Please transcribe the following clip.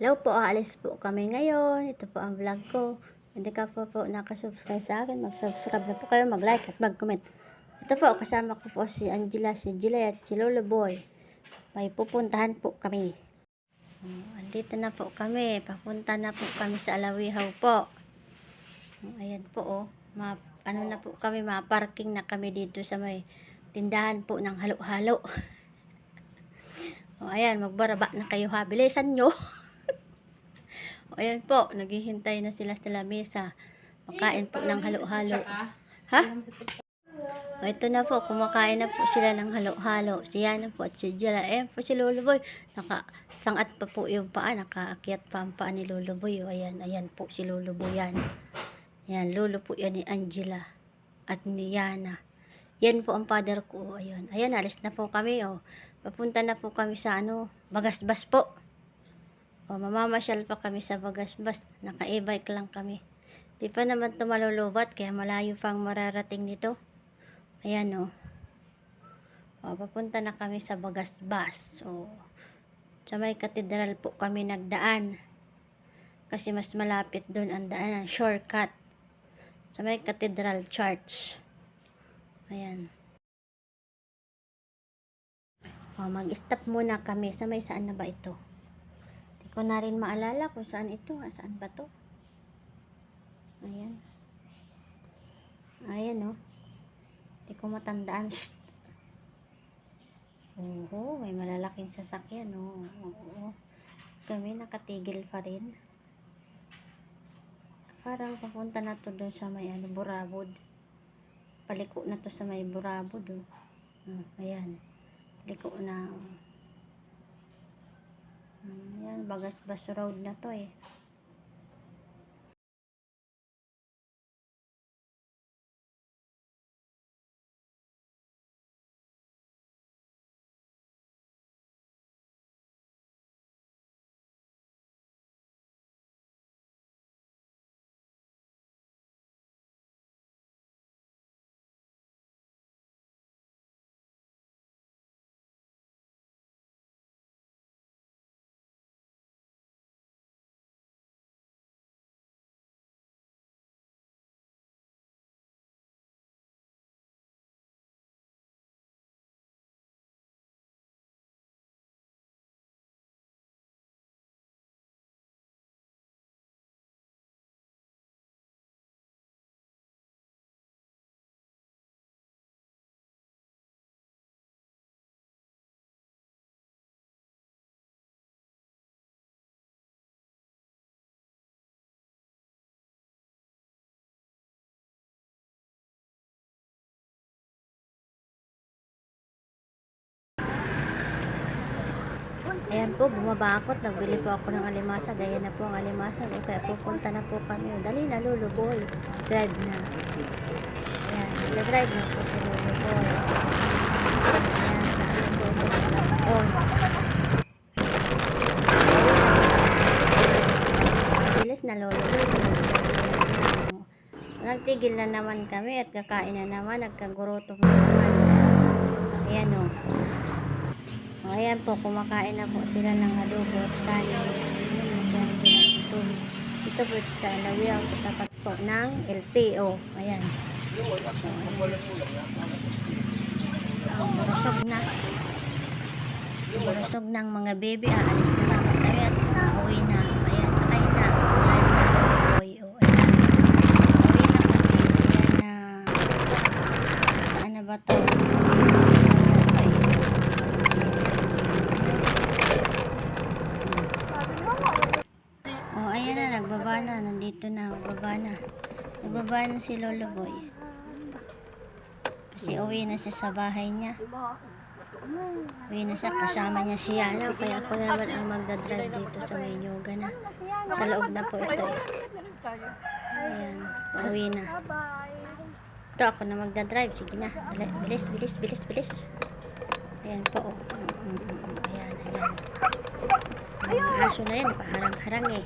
Hello po, aalis po kami ngayon. Ito po ang vlog ko. Hindi ka po po nakasubscribe sa akin, mag-subscribe na po kayo, mag-like at mag-comment. Ito po, kasama ko po si Angela, si Juliet, si Lolo Boy. May pupuntahan po kami. Oh, andito na po kami. Papunta na po kami sa Alawihaw po. Oh, ayan po oh. Ma ano na po kami, ma-parking na kami dito sa may tindahan po ng halo-halo. o ayan, magbaraba na kayo ha. Bilisan nyo. o ayan po, naghihintay na sila sa lamesa. Makain po ng halo-halo. Ha? O ito na po, kumakain na po sila ng halo-halo. Si Yana po at si Jella. Ayan po si Lolo Boy. Naka, sangat pa po yung paa. Nakaakyat pa ang paa ni Lolo Boy. O ayan, ayan po si Lolo Boy yan. Yan, lolo po yan ni Angela at ni Yana. Yan po ang father ko. Ayun. Ayan, alis na po kami. Oh. Papunta na po kami sa ano, Bagasbas po. O, mamamasyal pa kami sa Bagasbas. Naka-e-bike lang kami. Di pa naman ito malulubat, kaya malayo pang mararating nito. Ayan, oh. O, papunta na kami sa Bagasbas. O, sa may katedral po kami nagdaan. Kasi mas malapit doon ang daan, shortcut sa may Cathedral Church. Ayan. O, mag-stop muna kami. Sa may saan na ba ito? Ko na rin maalala kung saan ito. Ah, saan ba to? Ayan. Ayan, oh. Hindi ko matandaan. Shh. Oo, may malalaking sasakyan, oh. Oo. Kami nakatigil pa rin. Parang papunta na to doon sa may ano, Burabod. Paliko na to sa may Burabod. Oh. Hmm, ayan. Paliko na. Hmm, ayan, Bagas-Bas Road na to eh. Ayan po, bumaba ako at nagbili po ako ng alimasa. Gaya na po ang alimasa. O kaya pupunta na po kami. Dali na, Lolo Boy. Drive na. Ayan, nag-drive na po si Lolo Boy. Ayan, sa ano po ito sa Lampon. Bilis na Lolo Boy. Nagtigil na naman kami at kakain na naman. Nagkagurutom na naman. Ayan o. O, ayan po, kumakain na po sila ng adobo at kanin. Ito, ito po sa Lawiaw, sa tapat po ng LTO. Ayan. Oh, Busog na. Busog ng mga baby. Aalis na naman kami at uuwi na. Ayan, sakay na. Drive na boy. O, ayan. Uuwi na kami. Ayan na. Saan na ba to? Nandito na, nagbaba na. Nagbaba na si Lolo Boy. Kasi uwi na siya sa bahay niya. Uwi na siya, kasama niya si Yana. Kaya ako naman ang magdadrive dito sa may na. Sa loob na po ito eh. Ayan, pauwi na. Ito, ako na magdadrive. Sige na, bilis, bilis, bilis, bilis. Ayan po, oh. Ayan, ayan. Ang aso na yan, paharang-harang eh.